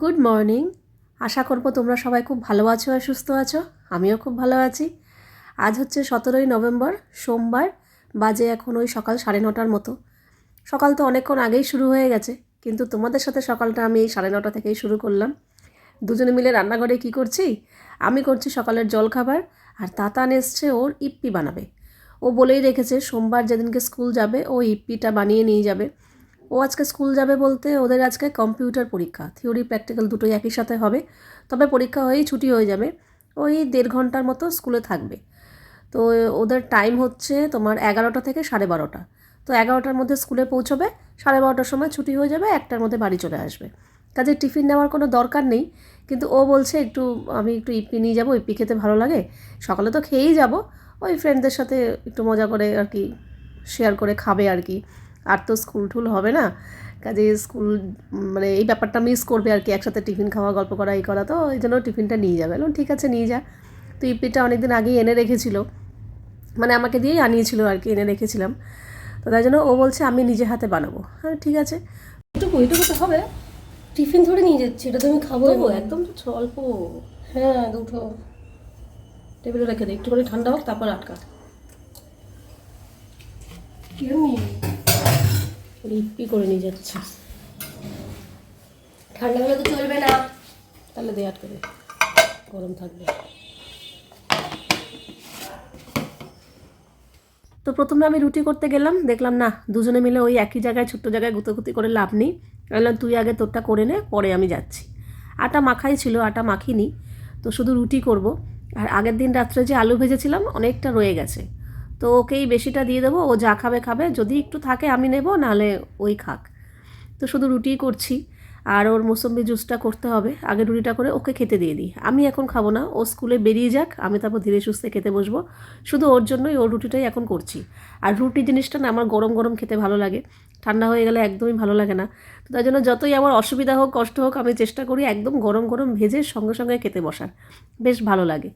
Good morning আশা করব তোমরা সবাই খুব ভালো আছো আর সুস্থ আছো। আমিও খুব ভালো আছি। আজ হচ্ছে সতেরোই নভেম্বর, সোমবার, বাজে এখন ওই সকাল সাড়ে নটার মতো। সকাল তো অনেকক্ষণ আগেই শুরু হয়ে গেছে, কিন্তু তোমাদের সাথে সকালটা আমি এই সাড়ে নটা থেকেই শুরু করলাম। দুজনে মিলে রান্নাঘরে কি করছি? আমি করছি সকালের জলখাবার, আর তাতান এসছে, ওর ইপ্পি বানাবে। ও বলেই রেখেছে, সোমবার যেদিনকে স্কুল যাবে, ও ইপ্পিটা বানিয়ে নিয়ে যাবে। ও আজকে স্কুল যাবে বলতে ওদের আজকে কম্পিউটার পরীক্ষা। থিওরি প্র্যাকটিক্যাল দুটোই একই সাথে হবে। তবে পরীক্ষা হয়েই ছুটি হয়ে যাবে। ওই দেড় ঘণ্টার মতো স্কুলে থাকবে। তো ওদের টাইম হচ্ছে তোমার এগারোটা থেকে সাড়ে বারোটা। তো এগারোটার মধ্যে স্কুলে পৌঁছবে, সাড়ে বারোটার সময় ছুটি হয়ে যাবে, একটার মধ্যে বাড়ি চলে আসবে। কাজে টিফিন নেওয়ার কোনো দরকার নেই, কিন্তু ও বলছে একটু আমি একটু ইপি নিয়ে যাব, ইপি খেতে ভালো লাগে, সকালে তো খেয়েই যাব। ওই ফ্রেন্ডদের সাথে একটু মজা করে আর কি শেয়ার করে খাবে আর কি। আর তো স্কুল টুল হবে না। কাজে স্কুল মানে এই ব্যাপারটা মিস করবে আর কি একসাথে টিফিন খাওয়া গল্প করা এই করা তো এই জন্য টিফিনটা নিয়ে যাবে। বললাম ঠিক আছে নিয়ে যা। তো ইপিটা অনেকদিন আগেই এনে রেখেছিল। মানে আমাকে দিয়েই আনিয়েছিল আর কি এনে রেখেছিলাম। তো তাই জন্য ও বলছে আমি নিজে হাতে বানাবো। হ্যাঁ ঠিক আছে। এটুকু এটুকু তো হবে। টিফিন ধরে নিয়ে যাচ্ছি এটা তো আমি খাব একদম তো অল্প হ্যাঁ দুটো। টেবিলে রেখে দিই একটুখানি ঠান্ডা হোক তারপর আটকা। কি আমি ইপি করে নিয়ে যাচ্ছে। ঠান্ডা হলে তো চলবে না। তাহলে দিয়ে আটকে দে। গরম থাকবে। তো প্রথমে আমি রুটি করতে গেলাম দেখলাম না দুজনে মিলে ওই একই জায়গায় ছোট্ট জায়গায় গুতোগুতি করে লাভ নেই। বললাম তুই আগে তোরটা করে নে পরে আমি যাচ্ছি। আটা মাখাই ছিল আটা মাখিনি তো শুধু রুটি করব। আর আগের দিন রাত্রে যে আলু ভেজেছিলাম অনেকটা রয়ে গেছে। তো ওকেই বেশিটা দিয়ে দেবো, ও যা খাবে খাবে, যদি একটু থাকে আমি নেব, নাহলে ওই খাক। তো শুধু রুটিই করছি, আর ওর মৌসম্বি জুসটা করতে হবে আগে রুটিটা করে ওকে খেতে দিয়ে দিই। আমি এখন খাব না, ও স্কুলে বেরিয়ে যাক, আমি তারপর ধীরে সুস্থে খেতে বসবো। শুধু ওর জন্যই ওর রুটিটাই এখন করছি। আর রুটি জিনিসটা না আমার গরম গরম খেতে ভালো লাগে, ঠান্ডা হয়ে গেলে একদমই ভালো লাগে না। তো তাই জন্য যতই আমার অসুবিধা হোক, কষ্ট হোক, আমি চেষ্টা করি একদম গরম গরম ভেজে সঙ্গে সঙ্গে খেতে বসার। বেশ ভালো লাগে।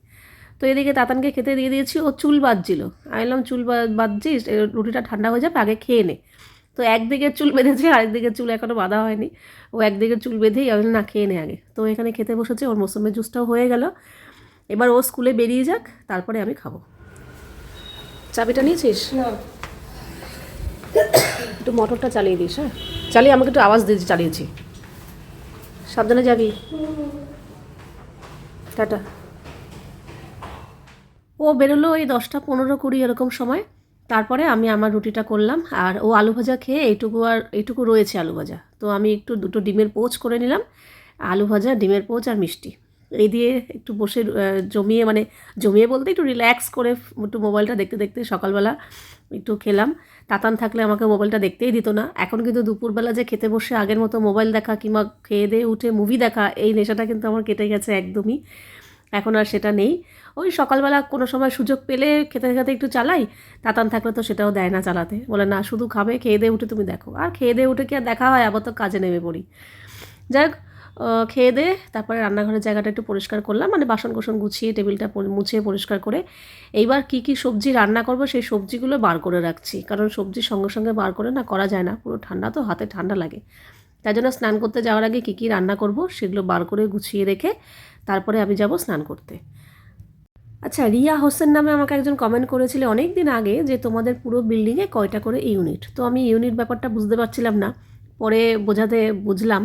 তো এদিকে তাতানকে খেতে দিয়ে দিয়েছি ও চুল বাঁধছিল। আমি বললাম চুল বা- বাঁধছিস? রুটিটা ঠান্ডা হয়ে যাবে আগে খেয়ে নে। তো একদিকে চুল বেঁধেছে আরেকদিকে চুল এখনও বাঁধা হয়নি। ও একদিকে চুল বেঁধেই আমি না খেয়ে নে আগে। তো এখানে খেতে বসেছে ওর মৌসুমের জুসটাও হয়ে গেল। এবার ও স্কুলে বেরিয়ে যাক তারপরে আমি খাব। চাবিটা নিয়েছিস? না। একটু মোটরটা চালিয়ে দিস হ্যাঁ? চালিয়ে আমাকে একটু আওয়াজ দিয়েছি চালিয়েছি। সাবধানে যাবি। টাটা। ও বেরোলো ওই দশটা পনেরো কুড়ি এরকম সময়। তারপরে আমি আমার রুটিটা করলাম আর ও আলু ভাজা খেয়ে এইটুকু আর এইটুকু রয়েছে আলু ভাজা। তো আমি একটু দুটো ডিমের পোচ করে নিলাম, আলু ভাজা, ডিমের পোচ আর মিষ্টি। এই দিয়ে একটু বসে জমিয়ে মানে জমিয়ে বলতে একটু রিল্যাক্স করে একটু মোবাইলটা দেখতে দেখতে সকালবেলা একটু খেলাম। তাতান থাকলে আমাকে মোবাইলটা দেখতেই দিত না। এখন কিন্তু দুপুরবেলা যে খেতে বসে আগের মতো মোবাইল দেখা কিংবা খেয়ে দিয়ে উঠে মুভি দেখা, এই নেশাটা কিন্তু আমার কেটে গেছে একদমই। এখন আর সেটা নেই। ওই সকালবেলা কোনো সময় সুযোগ পেলে খেতে খেতে একটু চালাই, তাতান থাকলে তো সেটাও দেয় না চালাতে। বলে, না, শুধু খাবে, খেয়ে দিয়ে উঠে তুমি দেখো। আর খেয়ে দিয়ে উঠে কি আর দেখা হয়? আবার তো কাজে নেমে পড়ি। যাই হোক খেয়ে দিয়ে তারপরে রান্নাঘরের জায়গাটা একটু পরিষ্কার করলাম। মানে বাসন কোসন গুছিয়ে, টেবিলটা মুছিয়ে পরিষ্কার করে এইবার কি কি সবজি রান্না করব সেই সবজিগুলো বার করে রাখছি। কারণ সবজি সঙ্গে সঙ্গে বার করে না করা যায় না। পুরো ঠান্ডা তো, হাতে ঠান্ডা লাগে। তাই জন্য স্নান করতে যাওয়ার আগে কী কী রান্না করব সেগুলো বার করে গুছিয়ে রেখে তারপরে আমি যাব স্নান করতে। আচ্ছা রিয়া হোসেন নামে আমাকে একজন কমেন্ট করেছিল অনেক দিন আগে যে তোমাদের পুরো বিল্ডিংয়ে কয়টা করে ইউনিট তো আমি ইউনিট ব্যাপারটা বুঝতে পারছিলাম না। পরে বোঝাতে বুঝলাম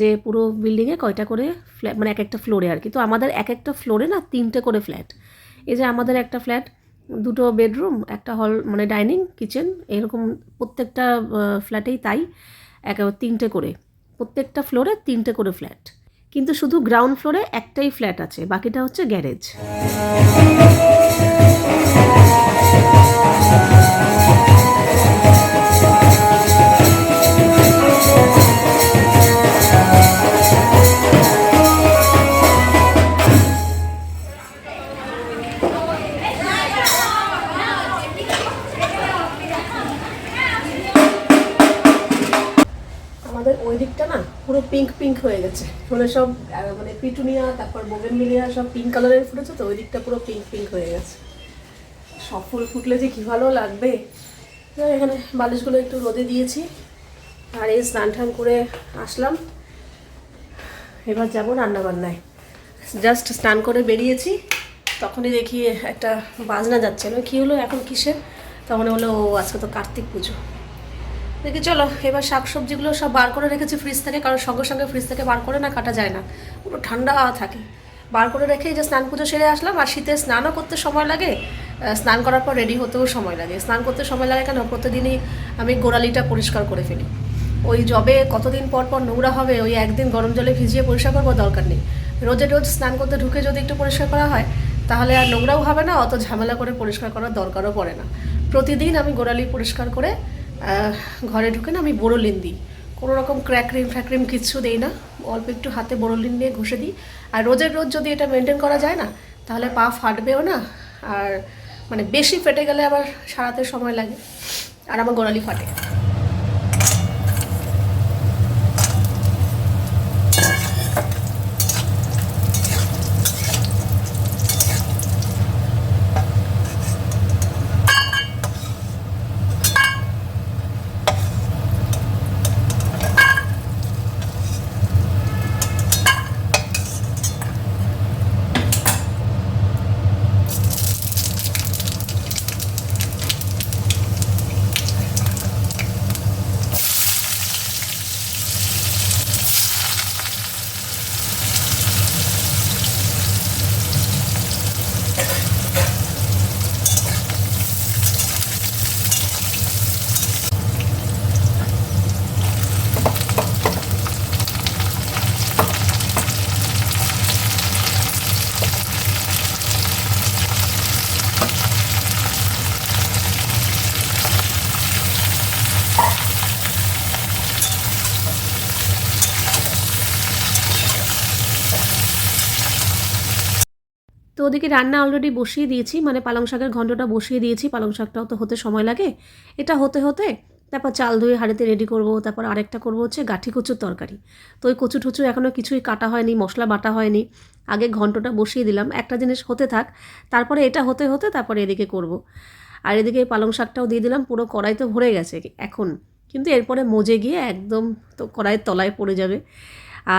যে পুরো বিল্ডিংয়ে কয়টা করে ফ্ল্যাট মানে এক একটা ফ্লোরে আর কি। তো আমাদের এক একটা ফ্লোরে না তিনটে করে ফ্ল্যাট এই যে আমাদের একটা ফ্ল্যাট দুটো বেডরুম একটা হল মানে ডাইনিং কিচেন এরকম প্রত্যেকটা ফ্ল্যাটেই তাই, এক তিনটে করে। প্রত্যেকটা ফ্লোরে তিনটে করে ফ্ল্যাট কিন্তু শুধু গ্রাউন্ড ফ্লোরে একটাই ফ্ল্যাট আছে বাকিটা হচ্ছে গ্যারেজ পিটুনিয়া, তারপর বোগেনভিলিয়া, সব পিঙ্ক কালারের ফুটেছে তো ওই দিকটা পুরো পিঙ্ক পিঙ্ক হয়ে গেছে। সব ফুল ফুটলে যে কী ভালো লাগবে। এখানে বালিশগুলো একটু রোদে দিয়েছি আর এই স্নান টান করে আসলাম। এবার যাব রান্নাবান্নায়। জাস্ট স্নান করে বেরিয়েছি, তখনই দেখি একটা বাজনা যাচ্ছে। কী হলো, এখন কিসের? তখন হলো, ও আজকে তো কার্তিক পুজো। দেখি চলো, এবার শাক সবজিগুলো সব বার করে রেখেছি ফ্রিজ থেকে, কারণ সঙ্গে সঙ্গে ফ্রিজ থেকে বার করে না কাটা যায় না। পুরো ঠান্ডা থাকে। বার করে রেখে যে স্নান পুজো সেরে আসলাম, আর শীতে স্নানও করতে সময় লাগে। স্নান করার পর রেডি হতেও সময় লাগে। স্নান করতে সময় লাগে কেন? প্রতিদিনই আমি গোড়ালিটা পরিষ্কার করে ফেলি। ওই জবে কতদিন পর পর নোংরা হবে, ওই একদিন গরম জলে ভিজিয়ে পরিষ্কার করব দরকার নেই। রোজে রোজ স্নান করতে ঢুকে যদি একটু পরিষ্কার করা হয়, তাহলে আর নোংরাও হবে না, অত ঝামেলা করে পরিষ্কার করার দরকারও পড়ে না। প্রতিদিন আমি গোড়ালি পরিষ্কার করে ঘরে ঢুকে না আমি বোরোলিন দিই। কোনো রকম ক্র্যাকরিম ফ্র্যাকরিম কিচ্ছু দেই না। অল্প একটু হাতে বোরোলিন নিয়ে ঘষে দিই। আর রোজের রোজ যদি এটা মেনটেন করা যায় না, তাহলে পা ফাটবেও না। আর মানে বেশি ফেটে গেলে আবার সারাতে সময় লাগে। আর আমার গোড়ালি ফাটে। তো ওদিকে রান্না অলরেডি বসিয়ে দিয়েছি মানে পালং শাকের ঘন্টটা বসিয়ে দিয়েছি, পালং শাকটাও তো হতে সময় লাগে। এটা হতে হতে তারপর চাল ধুয়ে হাঁড়িতে রেডি করব, তারপর আরেকটা করব হচ্ছে গাঠি কচুর তরকারি। তো ওই কচু টচু এখনও কিছুই কাটা হয়নি, মশলা বাটা হয়নি, আগে ঘন্টটা বসিয়ে দিলাম। একটা জিনিস হতে থাক, তারপরে এটা হতে হতে তারপরে এদিকে করব। আর এদিকে পালং শাকটাও দিয়ে দিলাম, পুরো কড়াই তো ভরে গেছে এখন। কিন্তু এরপরে মজে গিয়ে একদম তো কড়াইয়ের তলায় পড়ে যাবে।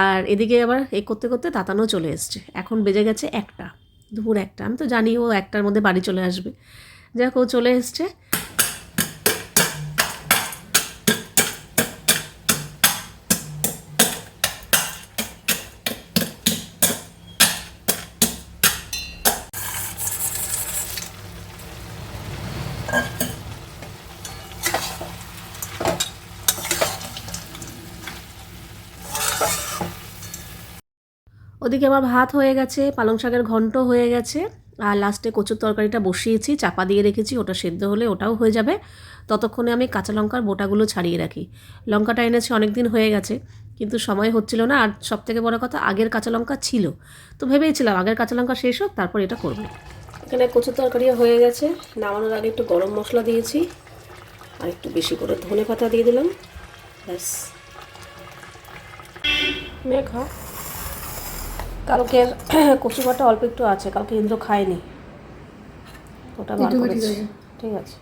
আর এদিকে আবার এ করতে করতে তাতানো চলে এসছে। এখন বেজে গেছে একটা। দুপুর একটা। আমি তো জানি ও একটার মধ্যে বাড়ি চলে আসবে। যাক ও চলে এসছে। ওদিকে আমার ভাত হয়ে গেছে, পালং শাকের ঘন্ট হয়ে গেছে, আর লাস্টে কচুর তরকারিটা বসিয়েছি, চাপা দিয়ে রেখেছি, ওটা সেদ্ধ হলে ওটাও হয়ে যাবে। ততক্ষণে আমি কাঁচা লঙ্কার বোটাগুলো ছাড়িয়ে রাখি। লঙ্কাটা এনেছি অনেক দিন হয়ে গেছে, কিন্তু সময় হচ্ছিল না, আর সবথেকে বড় কথা আগের কাঁচা লঙ্কা ছিল। তো ভেবেইছিলাম আগের কাঁচা লঙ্কা শেষ হোক, তারপর এটা করব। এখানে কচুর তরকারি হয়ে গেছে, নামানোর আগে একটু গরম মশলা দিয়েছি, আর একটু বেশি করে ধনে পাতা দিয়ে দিলাম, ব্যাস। মেয়ে খা কালকের কচু বাটা অল্প একটু আছে কালকে ইন্দ্র খায়নি। ওটা বার করেছি। ঠিক আছে।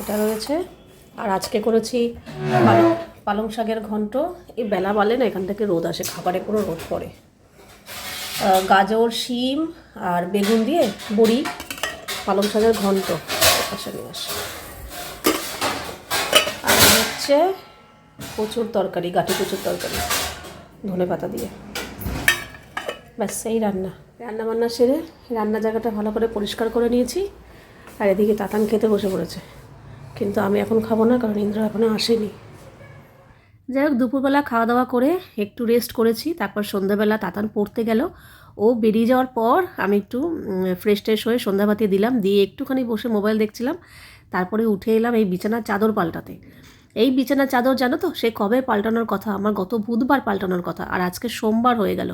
এটা রয়েছে। আর আজকে করেছি পালং- শাকের ঘন্ট। এই বেলা বালে না এখান থেকে রোদ আসে খাবারে পুরো রোদ পড়ে। গাজর শিম আর বেগুন দিয়ে বড়ি পালং শাকের ঘন্ট। পাশে নিয়ে আসে। আর হচ্ছে কচুর তরকারি গাঠি কচুর তরকারি ধনে পাতা দিয়ে। ব্যাস, এই রান্না। রান্না বান্না সেরে রান্না জায়গাটা ভালো করে পরিষ্কার করে নিয়েছি, আর এদিকে তাতান খেতে বসে পড়েছে। কিন্তু আমি এখন খাব না, কারণ ইন্দ্র এখনও আসেনি। যাই হোক, দুপুরবেলা খাওয়া দাওয়া করে একটু রেস্ট করেছি, তারপর সন্ধ্যাবেলা তাতান পড়তে গেল। ও বেরিয়ে যাওয়ার পর আমি একটু ফ্রেশ ট্রেশ হয়ে সন্ধ্যাবাতি দিলাম, দিয়ে একটুখানি বসে মোবাইল দেখছিলাম। তারপরে উঠে এলাম এই বিছানার চাদর পাল্টাতে। এই বিছানার চাদর জানো তো? সে কবে পাল্টানোর কথা? আমার গত বুধবার পাল্টানোর কথা আর আজকে সোমবার হয়ে গেল।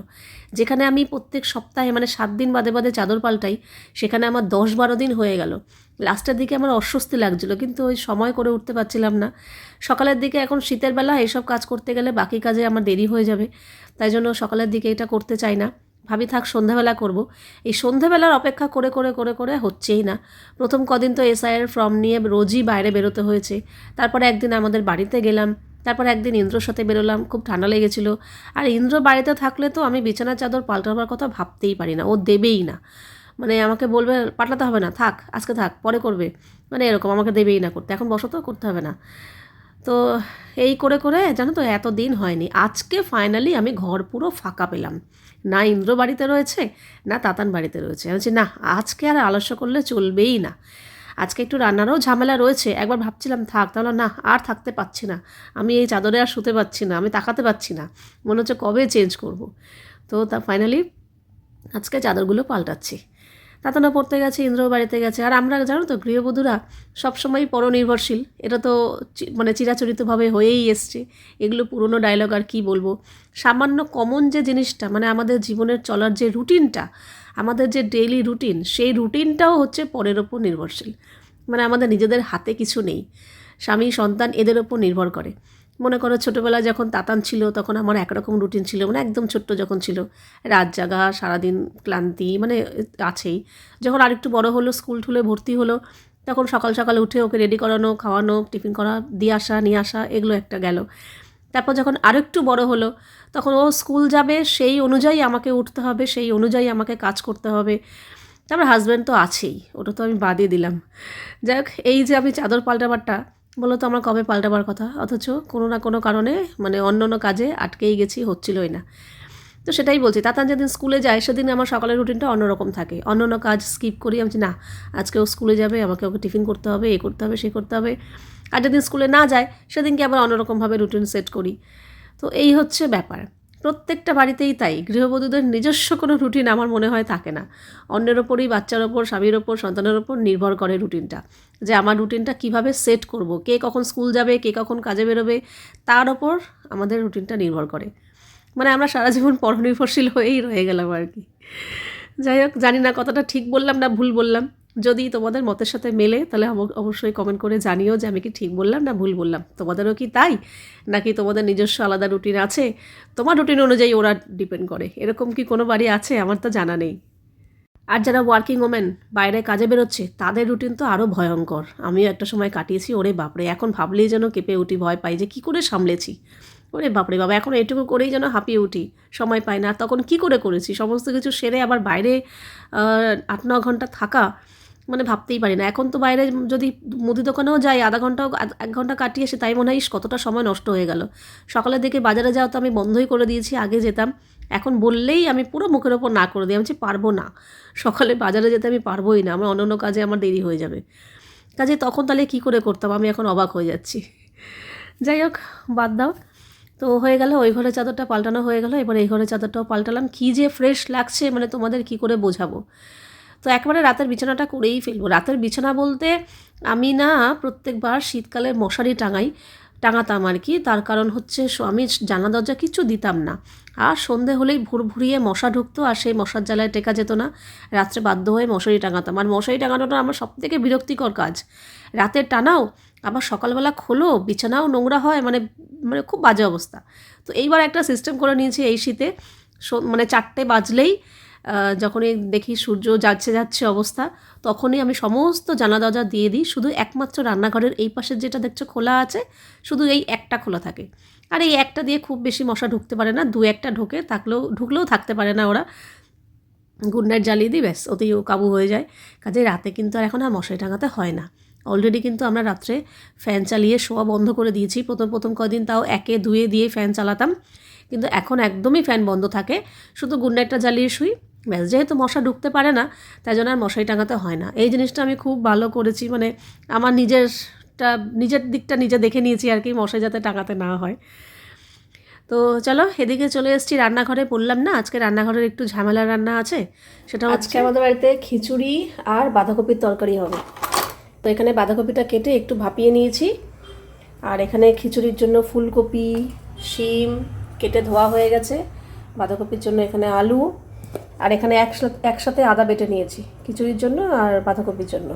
যেখানে আমি প্রত্যেক সপ্তাহে মানে সাত দিন বাদে বাদে চাদর পাল্টাই, সেখানে আমার দশ বারো দিন হয়ে গেল। লাস্টের দিকে আমার অস্বস্তি লাগছিল, কিন্তু ওই সময় করে উঠতে পারছিলাম না। সকালের দিকে এখন শীতের বেলা এইসব কাজ করতে গেলে বাকি কাজে আমার দেরি হয়ে যাবে। তাই জন্য সকালের দিকে এটা করতে চাই না। ভাবি থাক সন্ধ্যাবেলা করব। এই সন্ধ্যাবেলার অপেক্ষা করে করে করে করে হচ্ছেই না। প্রথম কদিন তো এসআইয়ের ফর্ম নিয়ে রোজই বাইরে বেরোতে হয়েছে। তারপরে একদিন আমাদের বাড়িতে গেলাম, তারপর একদিন ইন্দ্রর সাথে বেরোলাম, খুব ঠান্ডা লেগেছিলো। আর ইন্দ্র বাড়িতে থাকলে তো আমি বিছানার চাদর পাল্টাবার কথা ভাবতেই পারি না, ও দেবেই না। মানে আমাকে বলবে, পাল্টাতে হবে না, থাক, আজকে থাক, পরে করবে। মানে এরকম, আমাকে দেবেই না করতে। এখন বসো তো করতে হবে না। তো এই করে করে, জানো তো, এত দিন হয়নি। আজকে ফাইনালি আমি ঘর পুরো ফাঁকা পেলাম। না ইন্দ্র বাড়িতে রয়েছে, না তাতান বাড়িতে রয়েছে। বলছি, না, আজকে আর আলস্য করলে চলবেই না। আজকে একটু রান্নারও ঝামেলা রয়েছে। একবার ভাবছিলাম, থাক, তাহলে না, আর থাকতে পারছি না। আমি এই চাদরে আর শুতে পারছি না, আমি তাকাতে পারছি না। মনে হচ্ছে কবে চেঞ্জ করব? তো তা ফাইনালি আজকে চাদরগুলো পাল্টাচ্ছি। তাতানা পড়তে গেছে ইন্দ্র বাড়িতে গেছে। আর আমরা জানো তো, গৃহবধূরা সবসময় পরনির্ভরশীল। এটা তো মানে চিরাচরিতভাবে হয়েই এসছে। এগুলো পুরনো ডায়লগ আর কি বলব? সামান্য কমন যে জিনিসটা মানে আমাদের জীবনের চলার যে রুটিনটা আমাদের যে ডেইলি রুটিন সেই রুটিনটাও হচ্ছে পরের ওপর নির্ভরশীল। মানে আমাদের নিজেদের হাতে কিছু নেই। স্বামী, সন্তান এদের ওপর নির্ভর করে। মনে করো ছোটোবেলায় যখন তাতান ছিল, তখন আমার একরকম রুটিন ছিল মানে একদম ছোট্ট যখন ছিল। রাত জাগা, সারাদিন ক্লান্তি মানে আছেই। যখন আরেকটু বড় হলো স্কুল ঠুলে ভর্তি হলো, তখন সকাল সকালে উঠে ওকে রেডি করানো, খাওয়ানো টিফিন করা, দিয়ে আসা, নিয়ে আসা, এগুলো একটা গেল। তারপর যখন আরও আরেকটু বড় হলো, তখন ও স্কুল যাবে, সেই অনুযায়ী আমাকে উঠতে হবে, সেই অনুযায়ী আমাকে কাজ করতে হবে। তারপর হাজব্যান্ড তো আছেই, ওটা তো আমি বাদই দিলাম। যাই হোক, এই যে আমি চাদর পাল্টাবারটা বলো তো আমার কবে পাল্টাবার কথা? অথচ কোনো না কোনো কারণে মানে অন্য অন্য কাজে আটকেই গেছি হচ্ছিলই না। তো সেটাই বলছি তাতান যেদিন স্কুলে যায় সেদিন আমার সকালের রুটিনটা অন্যরকম থাকে। অন্য অন্য কাজ স্কিপ করি আমি বলছি, না আজকে ও স্কুলে যাবে আমাকে ওকে টিফিন করতে হবে এ করতে হবে সে করতে হবে। আর যেদিন স্কুলে না যায় সেদিনকে আবার অন্যরকমভাবে রুটিন সেট করি। তো এই হচ্ছে ব্যাপার। প্রত্যেকটা বাড়িতেই তাই। গৃহবধূদের নিজস্ব কোনো রুটিন আমার মনে হয় থাকে না। অন্যের ওপরই, বাচ্চার ওপর, স্বামীর ওপর, সন্তানের ওপর নির্ভর করে রুটিনটা যে আমার রুটিনটা কীভাবে সেট করব, কে কখন স্কুল যাবে, কে কখন কাজে বেরোবে, তার ওপর আমাদের রুটিনটা নির্ভর করে। মানে আমরা সারা জীবন পরনির্ভরশীল হয়েই রয়ে গেলাম আর কি। যাই হোক, জানি না কতটা ঠিক বললাম না ভুল বললাম। যদি তোমাদের মতের সাথে মেলে, তাহলে অব- অবশ্যই কমেন্ট করে জানিও যে আমি কি ঠিক বললাম না ভুল বললাম। তোমাদেরও কি তাই? নাকি তোমাদের নিজস্ব আলাদা রুটিন আছে? তোমার রুটিন অনুযায়ী ওরা ডিপেন্ড করে। এরকম কি কোনো বাড়ি আছে? আমার তো জানা নেই। আর যারা ওয়ার্কিং ওমেন বাইরে কাজে বেরোচ্ছে, তাদের রুটিন তো আরও ভয়ঙ্কর। আমিও একটা সময় কাটিয়েছি, ওরে বাপরে, এখন ভাবলেই যেন কেঁপে উঠি, ভয় পাই যে কী করে সামলেছি। ওরে বাপরে বাবা, এখন এটুকু করেই যেন হাঁপিয়ে উঠি, সময় পাই না। তখন কি করে করেছি? সমস্ত কিছু সেরে আবার বাইরে আট ন ঘণ্টা থাকা মানে ভাবতেই পারি না। এখন তো বাইরে যদি মুদি দোকানেও যাই, আধা ঘণ্টা এক ঘণ্টা কাটিয়ে এসে তাই মনে হয় কতটা সময় নষ্ট হয়ে গেল। সকালের দিকে বাজারে যাওয়া তো আমি বন্ধই করে দিয়েছি, আগে যেতাম। এখন বললেই আমি পুরো মুখের ওপর না করে দিই, আমি পারব না। সকালে বাজারে যেতে আমি পারবোই না, আমার অন্য অন্য কাজে আমার দেরি হয়ে যাবে। কাজে তখন তাহলে কী করে করতাম? আমি এখন অবাক হয়ে যাচ্ছি। যাই হোক, বাদ দাও। তো হয়ে গেল, ওই ঘরের চাদরটা পাল্টানো হয়ে গেল, এবার এই ঘরের চাদরটাও পাল্টালাম। কী যে ফ্রেশ লাগছে মানে তোমাদের কি করে বোঝাবো? তো একবারে রাতের বিছানাটা করেই ফেলব। রাতের বিছানা বলতে আমি না প্রত্যেকবার শীতকালে মশারি টাঙাই, টাঙাতাম আর কি। তার কারণ হচ্ছে আমি জানা দরজা কিছু দিতাম না। আর সন্ধে হলেই ভুর ভুরিয়ে মশা ঢুকতো আর সেই মশার জ্বালায় টেকা যেত না। রাত্রে বাধ্য হয়ে মশারি টাঙাতাম। আর মশারি টাঙানোটা আমার সব থেকে বিরক্তিকর কাজ। রাতের টানাও, আবার সকালবেলা খোলো, বিছানাও নোংরা হয় মানে মানে খুব বাজে অবস্থা। তো এইবার একটা সিস্টেম করে নিয়েছি এই শীতে। মানে চারটে বাজলেই যখনই দেখি সূর্য যাচ্ছে যাচ্ছে অবস্থা, তখনই আমি সমস্ত জানা দরজা দিয়ে দিই, শুধু একমাত্র রান্নাঘরের এই পাশের যেটা দেখছ খোলা আছে, শুধু এই একটা খোলা থাকে। আর এই একটা দিয়ে খুব বেশি মশা ঢুকতে পারে না, দু একটা ঢোকে, থাকলেও, ঢুকলেও থাকতে পারে না ওরা। গুড নাইট জ্বালিয়ে দিই, ব্যাস ওতেই ও কাবু হয়ে যায়। কাজে রাতে কিন্তু আর এখন আর মশারি টাঙাতে হয় না। অলরেডি কিন্তু আমরা রাত্রে ফ্যান চালিয়ে শোয়া বন্ধ করে দিয়েছি। প্রথম প্রথম কদিন তাও একে দুয়ে দিয়ে ফ্যান চালাতাম। কিন্তু এখন একদমই ফ্যান বন্ধ থাকে। শুধু গুড নাইটটা জ্বালিয়ে শুই। ব্যাস, যেহেতু মশা ঢুকতে পারে না, তাই জন্য আর মশারি টাঙাতে হয় না। এই জিনিসটা আমি খুব ভালো করেছি মানে আমার নিজেরটা, নিজের দিকটা নিজে দেখে নিয়েছি আর কি মশাই যাতে টাঙাতে না হয়। তো চলো, এদিকে চলে এসেছি রান্নাঘরে। বললাম না, আজকে রান্নাঘরের একটু ঝামেলা রান্না আছে, সেটা আজকে আমাদের বাড়িতে খিচুড়ি আর বাঁধাকপির তরকারি হবে। তো এখানে বাঁধাকপিটা কেটে একটু ভাপিয়ে নিয়েছি। আর এখানে খিচুড়ির জন্য ফুলকপি, শিম কেটে ধোয়া হয়ে গেছে। বাঁধাকপির জন্য এখানে আলু। আর এখানে একসাথে একসাথে আদা বেটে নিয়েছি, খিচুড়ির জন্য আর বাঁধাকপির জন্য।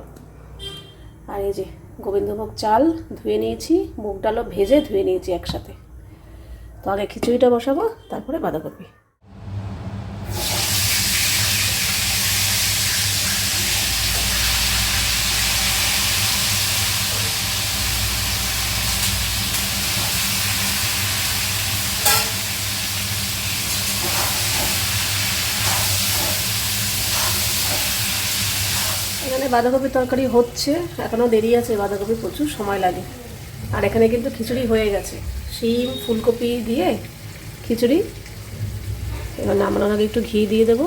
আর এই যে গোবিন্দভোগ চাল ধুয়ে নিয়েছি, মুগ ডালও ভেজে ধুয়ে নিয়েছি একসাথে। তো আগে খিচুড়িটা বসাবো, তারপরে বাঁধাকপি। এখানে বাঁধাকপি তরকারি হচ্ছে, এখনও দেরি আছে বাঁধাকপি প্রচুর সময় লাগে। আর এখানে কিন্তু খিচুড়ি হয়ে গেছে। শিম, ফুলকপি দিয়ে খিচুড়ি। এবার নামানোর আগে একটু ঘি দিয়ে দেবো।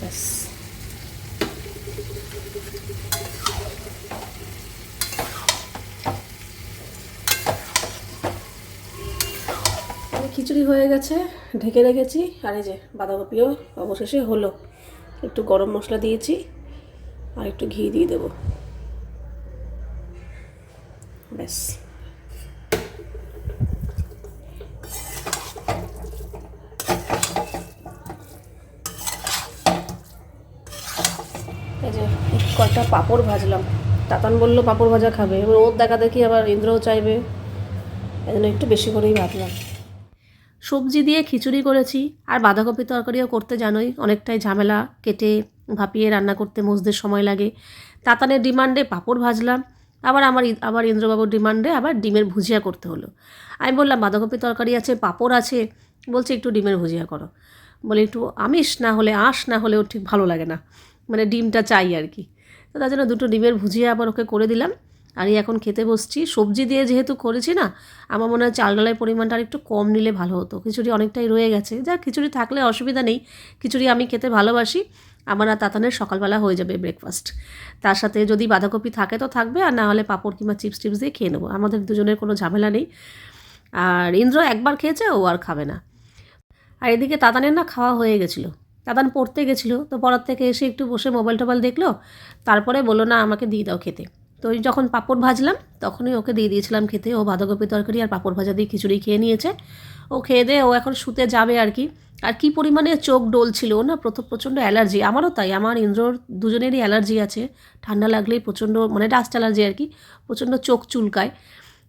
ব্যাস। খিচুড়ি হয়ে গেছে, ঢেকে রেখেছি। আর এই যে বাঁধাকপিও অবশেষে হলো। একটু গরম মশলা দিয়েছি আর একটু ঘি দিয়ে দেবো। ব্যাস। কয়েকটা পাঁপড় ভাজলাম। তাতান বলল, পাঁপড় ভাজা খাবে। এবার ওর দেখা দেখি আবার ইন্দ্রও চাইবে। এই জন্য একটু বেশি করেই ভাজলাম। সবজি দিয়ে খিচুড়ি করেছি, আর বাঁধাকপি তরকারিও করতে জানোই, অনেকটাই ঝামেলা, কেটে ভাপিয়ে রান্না করতে মজদের সময় লাগে। তাতানের ডিমান্ডে পাঁপড় ভাজলাম, আবার আমার আবার ইন্দ্রবাবুর ডিমান্ডে আবার ডিমের ভুজিয়া করতে হলো। আমি বললাম, বাঁধাকপি তরকারি আছে, পাঁপড় আছে। বলছে, একটু ডিমের ভুজিয়া করো। বলে, একটু আমিষ না হলে, আঁশ না হলেও ঠিক ভালো লাগে না। মানে ডিমটা চাই আর কি। তো তার জন্য দুটো ডিমের ভুজিয়া আবার ওকে করে দিলাম। আর এই এখন খেতে বসছি। সবজি দিয়ে যেহেতু করেছি না, আমার মনে হয় চাল ডালের পরিমাণটা আর একটু কম নিলে ভালো হতো। খিচুড়ি অনেকটাই রয়ে গেছে। যা খিচুড়ি থাকলে অসুবিধা নেই। খিচুড়ি আমি খেতে ভালোবাসি। আমার আর তাতানের সকালবেলা হয়ে যাবে ব্রেকফাস্ট তার সাথে যদি বাঁধাকপি থাকে তো থাকবে, আর না হলে পাঁপড় কিংবা চিপস টিপস দিয়ে খেয়ে নেব। আমাদের দুজনের কোনো ঝামেলা নেই। আর ইন্দ্র একবার খেয়েছে, ও আর খাবে না। আর এদিকে তাতানের না খাওয়া হয়ে গেছিল। তাতান পড়তে গেছিল, তো পড়ার থেকে এসে একটু বসে মোবাইল টোবাইল দেখল। তারপরে বলল, না, আমাকে দিয়ে দাও খেতে। তো যখন পাঁপড় ভাজলাম, তখনই ওকে দিয়ে দিয়েছিলাম খেতে। ও বাঁধাকপি তরকারি আর পাঁপড় ভাজা দিয়ে খিচুড়ি খেয়ে নিয়েছে। ও খেয়ে দিয়ে ও এখন শুতে যাবে আর কি। আর কি পরিমাণে চোখ ডলছিল না প্রথম প্রচণ্ড অ্যালার্জি। আমারও তাই, আমার ইন্দ্রর দুজনেরই অ্যালার্জি আছে। ঠান্ডা লাগলেই প্রচণ্ড মানে ডাস্ট অ্যালার্জি আর কি, প্রচণ্ড চোখ চুলকায়।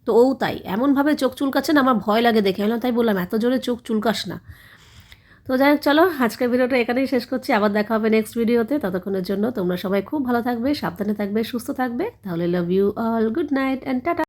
তো ও তাই, এমনভাবে চোখ চুলকাচ্ছে না, আমার ভয় লাগে দেখে। আমি তাই বললাম, এত জোরে চোখ চুলকাস না। তো যাই হোক, চলো, আজকের ভিডিওটা এখানেই শেষ করছি। আবার দেখা হবে নেক্সট ভিডিওতে ততক্ষণের জন্য তোমরা সবাই খুব ভালো থাকবে, সাবধানে থাকবে, সুস্থ থাকবে। তাহলে love you all good night and tata